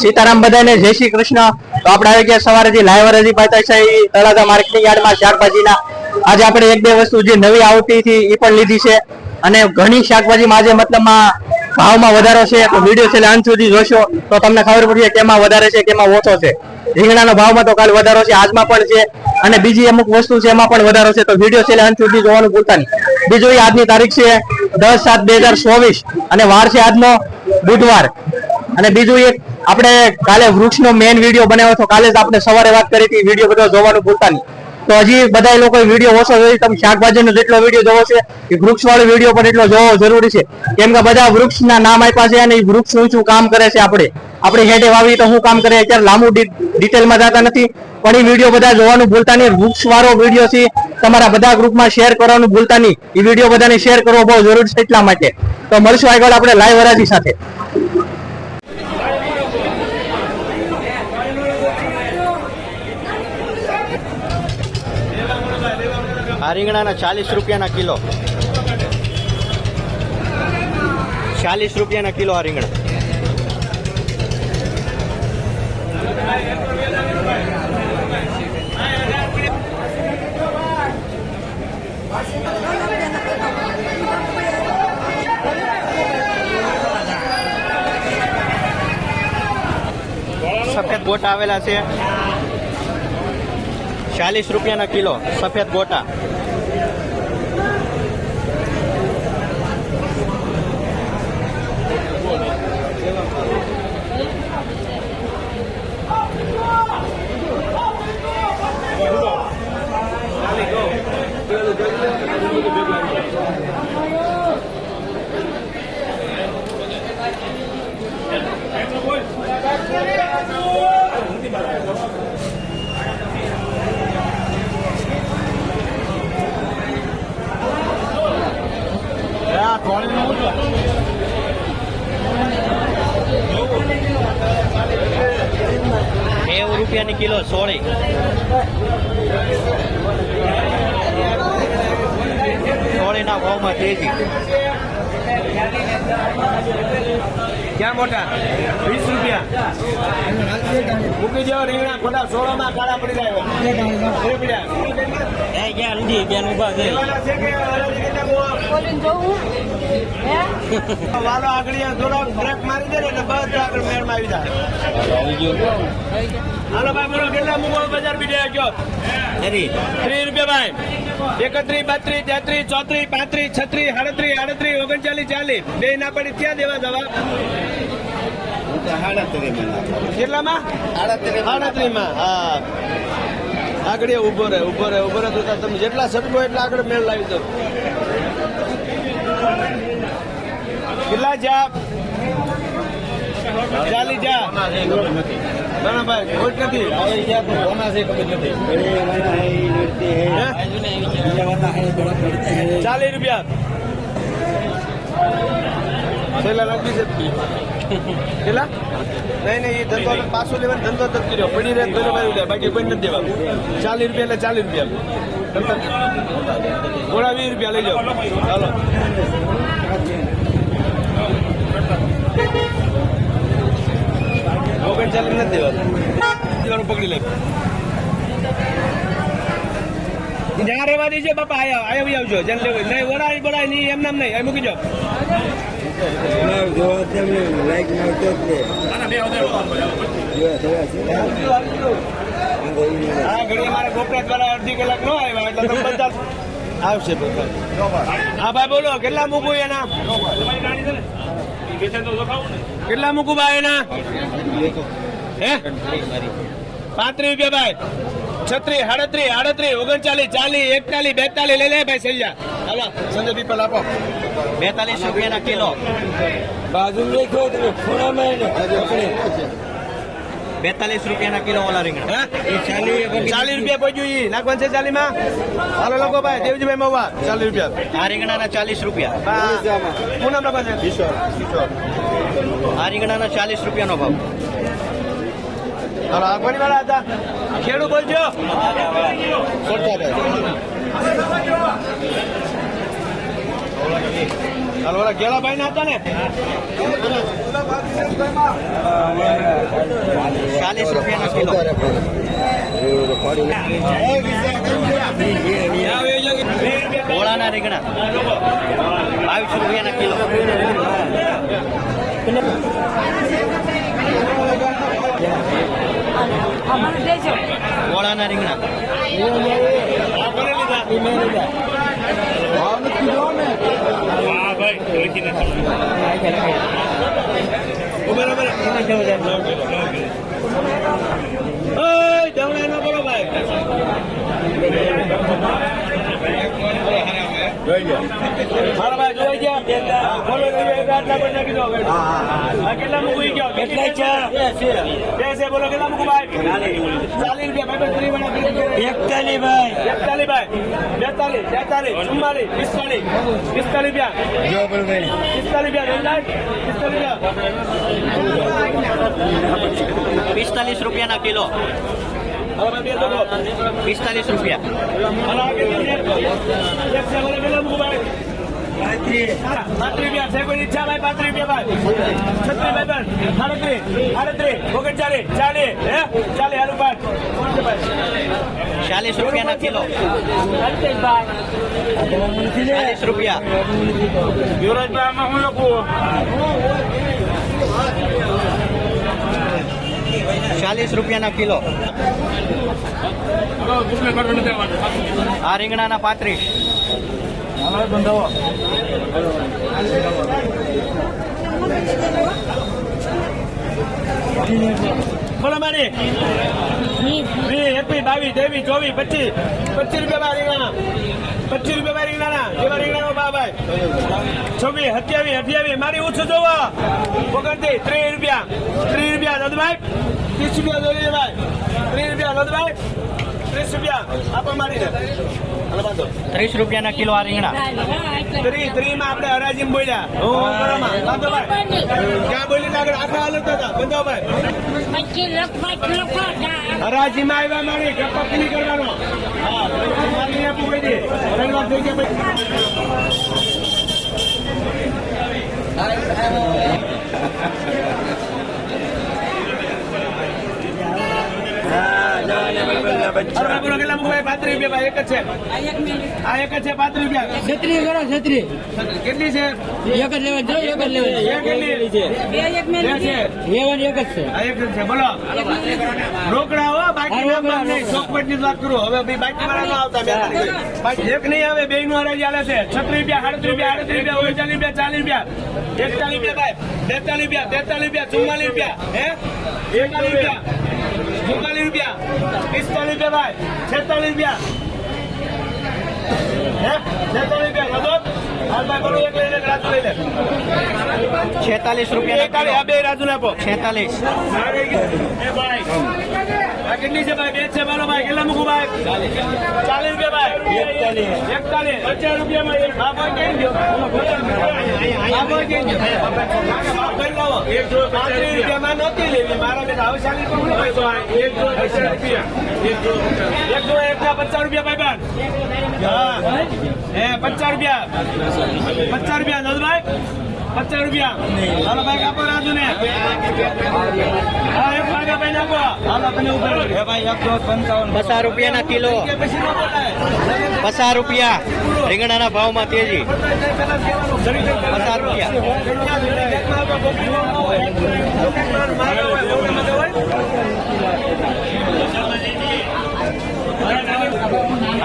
સીતારામ બધાને જય શ્રી કૃષ્ણ. તો આપણે આવી ગયા સવારેથી લાઈવ હરાજી પાતા છે એ તળાજા માર્કેટિંગ યાર્ડમાં શાકભાજીના. આજે આપણે એક બે વસ્તુ જે નવી આવતી હતી એ પણ લીધી છે. અને ઘણી શાકભાજીમાં આજે મતલબમાં ભાવમાં વધારો છે. તો વીડિયો છેલ્લે અંત સુધી જોશો. તો તમને ખબર પડશે કેમાં વધારે છે, કેમાં ઓછો છે. રીંગણાનો ભાવમાં તો કાલ વધારો છે, આજમાં પણ છે. અને બીજી અમુક વસ્તુ છે, એમાં પણ વધારો છે. તો વીડિયો છેલ્લે અંત સુધી જોવાનું ભૂલતા નહીં. બીજું આજની તારીખ છે દસ સાત બે હજાર ચોવીસ. અને વાર છે આજનો બુધવાર. અને બીજું એક, આપણે કાલે વૃક્ષનો મેઇન વીડિયો બનાવ્યો હતો. કાલે આપણે સવારે વાત કરી હતી વીડિયો બધો જોવાનું ભૂલતા નહીં. તો હજી બધા લોકો વીડિયો ઓછો જોઈ તમે શાકભાજીનો જેટલો વીડિયો જોવો છે એ વૃક્ષ વાળો વીડિયો પણ એટલો જોવો જરૂરી છે. કેમ કે બધા વૃક્ષના નામ આપ્યા છે અને એ વૃક્ષ શું શું કામ કરે છે આપણે. આપણે હેઠે વાવી તો શું કામ કરે, અત્યારે લાંબુ ડિટેલમાં જતા નથી. પણ એ વીડિયો બધા જોવાનું ભૂલતા નહીં. વૃક્ષ વાળો વીડિયો છે, તમારા બધા ગ્રુપમાં શેર કરવાનું ભૂલતા નહીં. એ વીડિયો બધાને શેર કરવો બહુ જરૂરી છે એટલા માટે. તો મળશું આગળ આપણે લાઈવ વરાજી સાથે. આ રીંગણાના ચાલીસ રૂપિયાના કિલો. ચાલીસ રૂપિયાના કિલો આ રીંગણા. સફેદ ગોટા આવેલા છે. ચાલીસ રૂપિયાના કિલો સફેદ ગોટા નેવું રૂપિયાની કિલો સોળી સોળીના ભાવમાં તેજી ક્યાં મોટા. વીસ રૂપિયા. મૂકી દો રીંગણા ખોટા સોળામાં કાળા પડી જાય? વાલો આગળ થોડો બ્રેક મારી દે ને એટલે બસ આગળ મેળમાં આવી જાય. હાલો ભાઈ બોલો કેટલા બજાર બીજે ગયો ત્રીસ રૂપિયા ભાઈ. એકત્રીસ બત્રીસ તેત્રીસ ચોત્રીસ પાંત્રીસ છત્રીસ સાડત્રીસ આડત્રીસ ઓગણચાલીસ ચાલીસ. બે ના પડી ત્યાં દેવા જવા કેટલામાં? આડત્રીસ હા. આગળ ઊભો રહે ઊભો રહે ઊભો રહે તો તમે જેટલા સટકો એટલા આગળ મેળ લાવી દો. કેટલા જા? ચાલી જા. ના ભાઈ જ નથી? ચાલીસ રૂપિયા. છેલ્લા લાગી કેટલા? નહીં નહીં, એ ધંધો પાછો લેવાનો ધંધો જ કર્યો. પડી રહે જાય. બાકી કોઈ નથી દેવાનું. ચાલીસ રૂપિયા એટલે ચાલીસ રૂપિયા. ગોળા વીસ રૂપિયા લઈ જાઓ. ચાલો. ઓગણચાલીસ નથી દેવાનું. પકડી લે. જ્યાં રહેવા દેજો બાપા, આયા આયા આવજો. જેને લેવું નહીં વડાય બડાય નહીં, એમ નામ નહીં. મૂકી જાઓ. હા ઘડી મારે ગોપરાજ વાળા અડધી કલાક નો આવ્યા એટલે આવશે હા ભાઈ બોલો કેટલા મૂકું એના? કેટલા મૂકું ભાઈ એના? હે? પાંત્રીસ રૂપિયા ભાઈ. છત્રીસ સાડત્રીસ આડત્રીસ ઓગણચાલીસ ચાલીસ એકતાલીસ બેતાલીસ લઈ લે ભાઈ સૈયા હાલો સંજય પીપલ આપો. બેતાલીસ રૂપિયાના કિલો. બાજુ લેખો તમે ખૂણામાં બેતાલીસ રૂપિયાના કિલો ઓલા રીંગણા. ચાલીસ રૂપિયા પહોંચ્યું ઈ. નાખવાનું છે ચાલી માં હાલો લોકો ભાઈ દેવજીભાઈ મવા ચાલીસ રૂપિયા. આ રીંગણાના ચાલીસ રૂપિયા. પૂનમ લખવા છે. આ રીંગણાના ચાલીસ રૂપિયાનો ભાવ. આગવાની વાળા હતા. ખેડૂ બોલજો. ઓલા ગેલાભાઈ ના હતા ને? ચાલીસ રૂપિયા કિલો. ભોળાના રીંગણા. બાવીસ રૂપિયાના કિલો. ભોળાના રીંગણા. ઓય દવડા ન બોલો ભાઈ મારા ભાઈ જોઈ ગયા. બોલો જોઈએ એક નાખી દો કેટલા મૂકી ગયો કેટલા છે? બે છે બોલો કેટલા મૂકું ભાઈ? ચાલીસ. રૂપિયા ભાઈ ત્રીસ વાળા એકતાલીસ ભાઈ. એકતાલીસ ભાઈ. બેતાલીસ તેતાલીસ ચુમ્માલીસ પિસ્તાલીસ. પિસ્તાલીસ રૂપિયા. રૂપિયાના કિલો ભાઈ. પિસ્તાલીસ રૂપિયા હલો, આ કેટલા છે? એક છે, બોલો કેટલા મૂકું ભાઈ પાંત્રીસ રૂપિયા. છે કોઈ ઈચ્છા ભાઈ પાંત્રીસ રૂપિયા ચાલીસ રૂપિયા રૂપિયાના કિલો. ચાલીસ રૂપિયા. યુવરાજભાઈ આમાં હું લખું? ચાલીસ રૂપિયાના કિલો. આ રીંગણાના પાંત્રીસ. બોલો મારી. વીસ એકવીસ બાવીસ ત્રેવીસ ચોવીસ પચીસ. પચીસ રૂપિયા રીંગણા પચીસ રૂપિયા રીંગણાના. કેવા રીંગણાનો ભાવ ભાઈ. છવ્વીસ, સત્યાવીસ, અઠ્યાવીસ, મારી ઓછું જોવો. ઓગણત્રીસ, ત્રીસ રૂપિયા. ત્રીસ રૂપિયા નદભાઈ ત્રીસ રૂપિયા જોઈએ ભાઈ. ત્રીસ રૂપિયા નદભાઈ ત્રીસ રૂપિયા. આપો મારી હાલો બાંધો ત્રીસ રૂપિયાના કિલો આ રીંગણા. ત્રીસ ત્રીસમાં આપણે હરાજી બોલ્યા. ક્યાં બોલી આગળ? આખા હાલત હતા. બંધો ભાઈ. હરાજીમાં આવ્યા મારી. ગપ્પા નહીં કરવાનો. હા. મારી કહી દે. ત્રણ થઈ ગયા ભાઈ અરે ભાઈ બોલો એક જ છત્રી છત્રી વાત કરું હવે ભાઈ બાકી વાળા નો આવતા એક નહીં આવે બે નું હરાજી હાલે છે છત્રીસ રૂપિયા સાડત્રીસ રૂપિયા આડત્રીસ રૂપિયા ઓગણચાલીસ રૂપિયા ચાલીસ રૂપિયા એકતાલીસ રૂપિયા ભાઈ બેતાલીસ રૂપિયા તેતાલીસ રૂપિયા ચુમ્માલીસ રૂપિયા હે એકતાલીસ રૂપિયા ચુમ્માલીસ રૂપિયા પિસ્તાલીસ રૂપિયા ભાઈ છેતાલીસ રૂપિયા. છેતાલીસ રૂપિયા છેતાલીસ રૂપિયા બે રાજુ આપો. છેતાલીસ. એ કેટલી છે ભાઈ? બે છે મારો ભાઈ. કેટલા મૂકું ભાઈ? ચાલીસ રૂપિયા ભાઈ. એકતાલીસ. એકતાલીસ. પચાસ રૂપિયામાં નહોતી લેવી મારા બેટા હવે ચાલીસ રૂપિયા. એક જો એક જો એક ના પચાસ રૂપિયા ભાઈ હે પચાસ રૂપિયા. પચાસ રૂપિયા નંદભાઈ પચાસ રૂપિયા. હાલો ભાઈ કાપો રાજુ ને હા એક ભાગા ભાઈ નાખો. હાલો તમે ઉપર હે ભાઈ એક દોઢ પંચાવન. પચાસ રૂપિયાના કિલો. પચાસ રૂપિયા. રીંગણાના ભાવમાં તેજી. પચાસ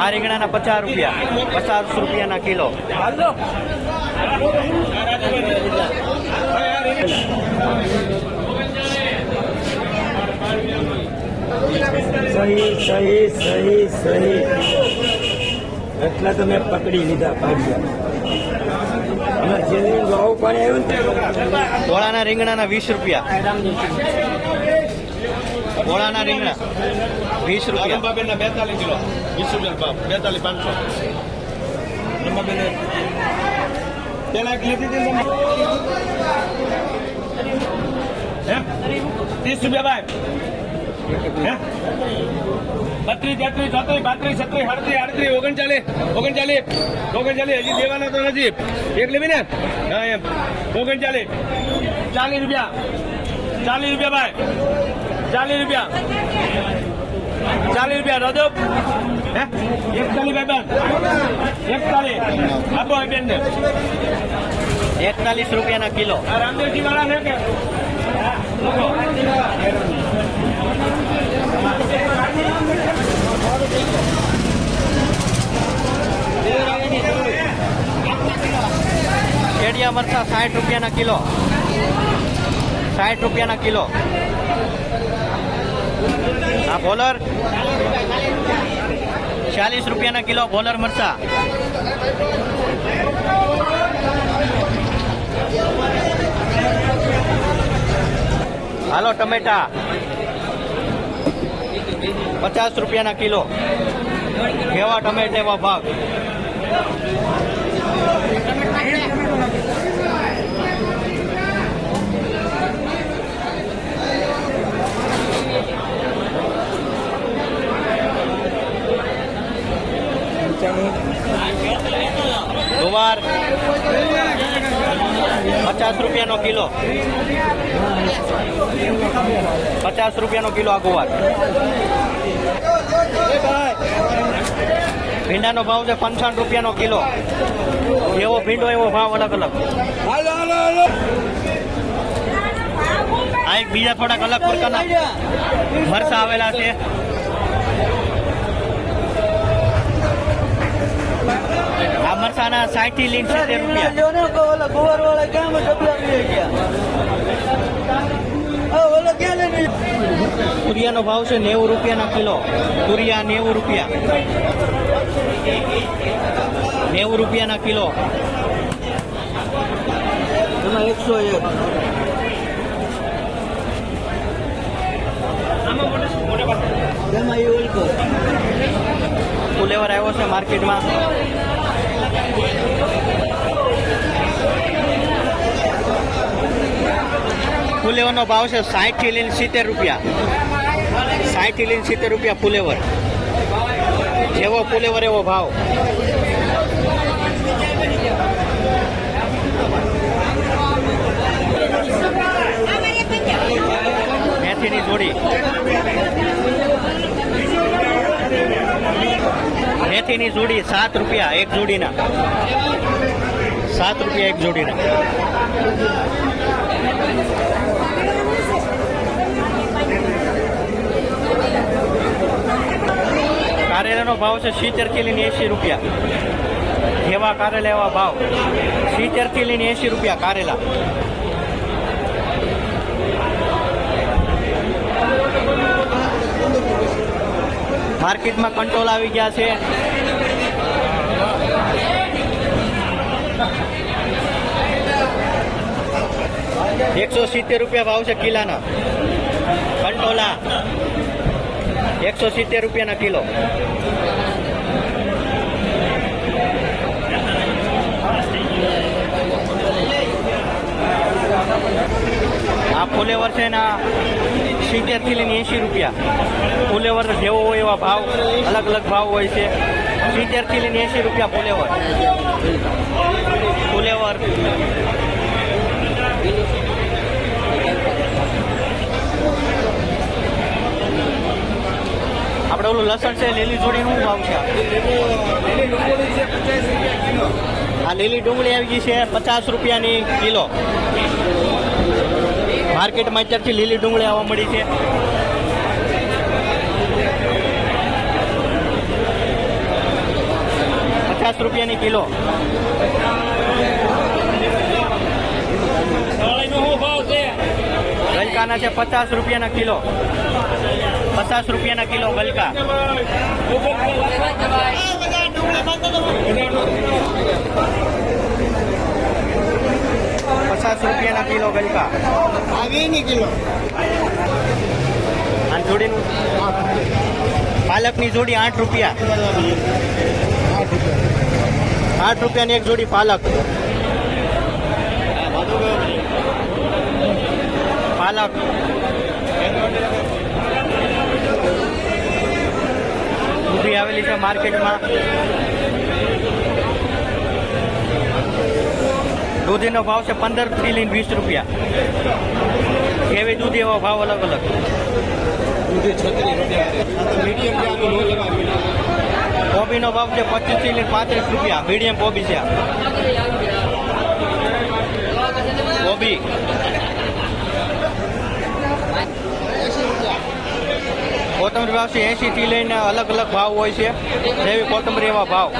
આ રીંગણાના પચાસ રૂપિયા. પચાસ રૂપિયાના કિલો. સહી સહી સહી સહી. એટલા તો મેં પકડી લીધા પાડ્યા અને જે ભાવ પાણી આવ્યું ને? ભોળાના રીંગણાના વીસ રૂપિયા. ભોળાના રીંગણા. વીસ રૂપિયા. રંભાબેન બેતાલીસ કિલો. વીસ રૂપિયા ભાવ. બેતાલીસ પાંચસો. રંભાબેન પેલા એક લીધી હતી ત્રીસ રૂપિયા ભાઈ. બત્રીસ, તેત્રીસ, ચોત્રીસ, પાંત્રીસ, છત્રીસ, સાડત્રીસ, આડત્રીસ, ઓગણચાલીસ ઓગણચાલીસ. ઓગણચાલીસ, હજી દેવાના તો નથી. એક લેવી ને? હા, એમ. ઓગણચાલીસ. ચાલીસ રૂપિયા. ચાલીસ રૂપિયા ભાઈ. ચાલીસ રૂપિયા ચાલીસ રૂપિયા રાજો હે એકતાલીસ ભાઈ બેન એકતાલીસ આપો આ બેન ને એકતાલીસ રૂપિયાના કિલો આ રામદેવજી વાળા છે કે કેડિયા મરચા સાઠ રૂપિયાના કિલો સાઠ રૂપિયાના કિલો આ બોલર. ચાલીસ રૂપિયાના કિલો બોલર મરચા. હાલો, ટમેટા. પચાસ રૂપિયાના કિલો. કેવા ટમેટા એવા ભાવ ગુવાર પચાસ રૂપિયાનો કિલો. પચાસ રૂપિયાનો કિલો આ ગુવાર. ભીંડાનો ભાવ છે પંચાવન રૂપિયાનો કિલો. એવો ભીંડો એવો ભાવ અલગ અલગ. આ એક બીજા થોડાક અલગ પ્રકારના મરસા આવેલા છે. મરસાના સાઠથી લઈને સિત્તેર રૂપિયા. તુરિયાનો ભાવ છે નેવું રૂપિયાના કિલો. તુરિયા નેવું રૂપિયા. નેવું રૂપિયાના કિલો. એકસો એક. ફુલેવર આવ્યો છે માર્કેટમાં. ફુલેવરનો ભાવ છે સાઠથી લઈને સિત્તેર રૂપિયા. સાહીઠથી લઈને સિત્તેર રૂપિયા ફુલેવર. જેવો ફુલેવર, એવો ભાવ. મેથીની જોડી. મેથીની જોડી સાત રૂપિયા, એક જોડીના. સાત રૂપિયા, એક જોડીના. કારેલાનો ભાવ છે સિત્તેરથી લઈને એસી રૂપિયા. જેવા કારેલા એવા ભાવ. સિત્તેરથી લઈને એસી રૂપિયા કારેલા માર્કેટમાં કંટ્રોલ આવી ગયા છે. એકસો સિત્તેર રૂપિયા ભાવ છે કિલાના. કંટોલા. એકસો સિત્તેર રૂપિયાના કિલો. આ ફુલેવર છે ને સિત્તેરથી લઈને એંશી રૂપિયા. ફુલેવર જેવો હોય એવા ભાવ. અલગ અલગ ભાવ હોય છે. સિત્તેરથી લઈને એંશી રૂપિયા ફુલેવર. ફુલેવર. આપણે ઓલું લસણ છે, લીલી જોડીનું શું ભાવ છે? આ લીલી ડુંગળી આવી ગઈ છે પચાસ રૂપિયાની કિલો. માર્કેટમાં અત્યારથી લીલી ડુંગળી આવવા મળી છે. પચાસ રૂપિયાની કિલો. ગલકાના છે પચાસ રૂપિયાના કિલો. પચાસ રૂપિયાના કિલો ગલકા. પચાસ રૂપિયાના કિલો ગલકા. આ જોડીનું પાલકની જોડી આઠ રૂપિયા. આઠ રૂપિયાની એક જોડી પાલક. પાલક. ઊભી આવેલી છે માર્કેટમાં. દૂધીનો ભાવ છે પંદરથી લઈને વીસ રૂપિયા. એવી દૂધી એવા ભાવ અલગ અલગ. કોબીનો ભાવ છે પચીસથી લઈને પાંત્રીસ રૂપિયા. મીડિયમ કોબી છે કોબી કોથમરી ભાવ છે એસી થી લઈને અલગ અલગ ભાવ હોય છે. જેવી કોથમરી એવા ભાવ.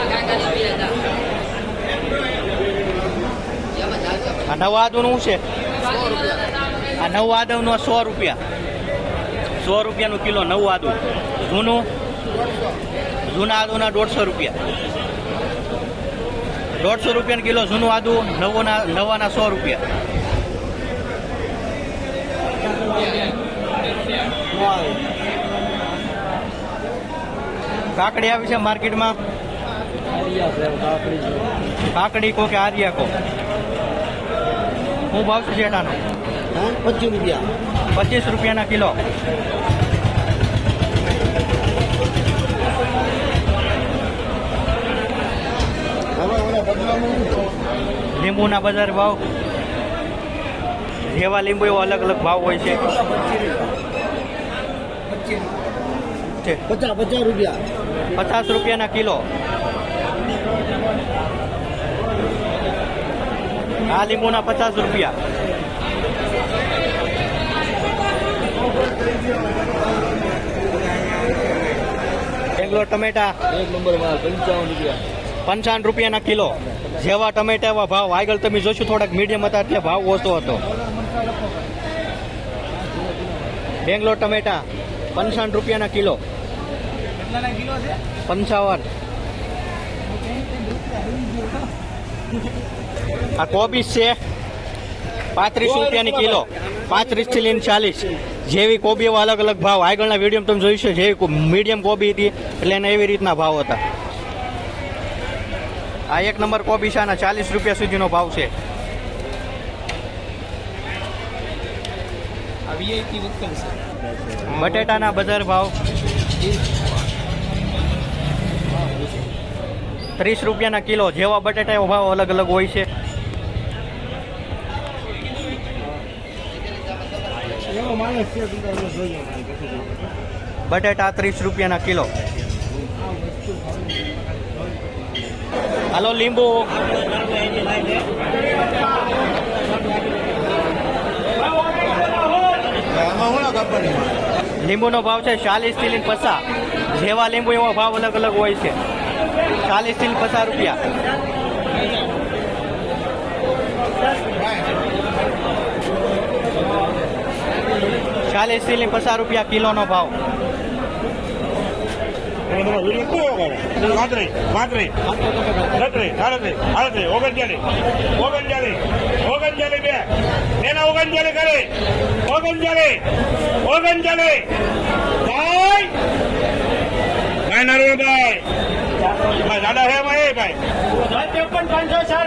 આ નવ આદુનું શું છે? આ નવ આદવનું સો રૂપિયા. સો રૂપિયાનું કિલો નવ આદુ જૂનું? જૂના આદુના દોઢસો રૂપિયા. દોઢસો રૂપિયાનું કિલો જૂનું આદુ નવોના નવાના સો રૂપિયા. કાકડી આવી છે માર્કેટમાં. કાકડી કો કે આર્યા કો? હું ભાવ છું જેઠાનો પચીસ રૂપિયા. પચીસ રૂપિયાના કિલો. લીંબુના બજાર ભાવ. જેવા લીંબુ એવા અલગ અલગ ભાવ હોય છે. પચાસ પચાસ રૂપિયા. પચાસ રૂપિયાના કિલો. આ લીંબુના પચાસ રૂપિયા. બેંગ્લોર ટમેટા. એક નંબરમાં પંચાવન રૂપિયા. પંચાવન રૂપિયાના કિલો. જેવા ટમેટા એવા ભાવ. આગળ તમે જોશો થોડાક મીડિયમ હતા એટલે ભાવ ઓછો હતો. બેંગ્લોર ટમેટા પંચાવન રૂપિયાના કિલો. પંચાવન. આ કોબીજ છે. પાંત્રીસ રૂપિયાની કિલો. પાંત્રીસથી લઈને ચાલીસ. જેવી કોબી એવા અલગ અલગ ભાવ. આગળના વીડિયો તમે જોઈશું જેવી મીડિયમ કોબી હતી એટલે એના એવી રીતના ભાવ હતા. આ એક નંબર કોબીસાના ચાલીસ રૂપિયા સુધીનો ભાવ છે. બટેટાના બજાર ભાવ ત્રીસ રૂપિયાના કિલો. જેવા બટેટા એવો ભાવ અલગ અલગ હોય છે. બટેટા ત્રીસ રૂપિયાના કિલો. હાલો, લીંબુ. લીંબુનો ભાવ છે ચાલીસથી લઈને પચાસ. જેવા લીંબુ, એવા ભાવ અલગ અલગ હોય છે. ચાલીસથી લઈને પચાસ રૂપિયા. ચાલીસથી લઈને પચાસ રૂપિયા કિલોનો ભાવ. પાંત્રીસ પાંત્રીસ છત્રીસ સાડત્રીસ આડત્રીસ ઓગણચાલીસ ઓગણચાલીસ ઓગણચાલીસ બે એના ઓગણચાલીસ કરે ઓગણચાલીસ ઓગણચાલીસ ભાઈ. ભાઈ નરવભાઈ ભાઈ દાદા હે ભાઈ. ભાઈ પણ પાંચસો ચાર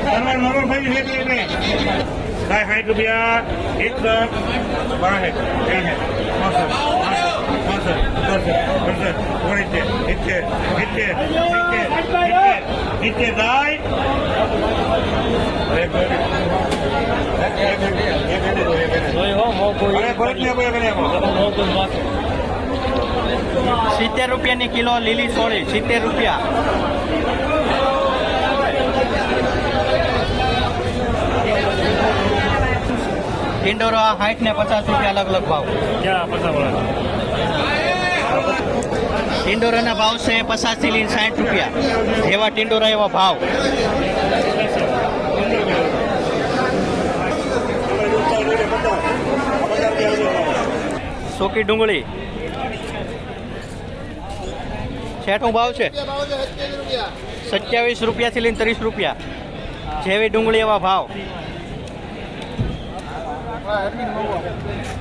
અરે, ફરક રૂપિયા એક મિનિટ આપો. સિત્તેર રૂપિયાની કિલો લીલી સોળી સિત્તેર રૂપિયા. ટિંડોરા સાઠ ને પચાસ રૂપિયા અલગ અલગ ભાવ ટિંડોરાના ભાવ છે પચાસથી લઈને સાઠ રૂપિયા. જેવા ટિંડોરા એવા ભાવ. સૂકી ડુંગળી. શેઠું ભાવ છે? સત્યાવીસ રૂપિયાથી લઈને ત્રીસ રૂપિયા. જેવી ડુંગળી એવા ભાવ. 哎没什么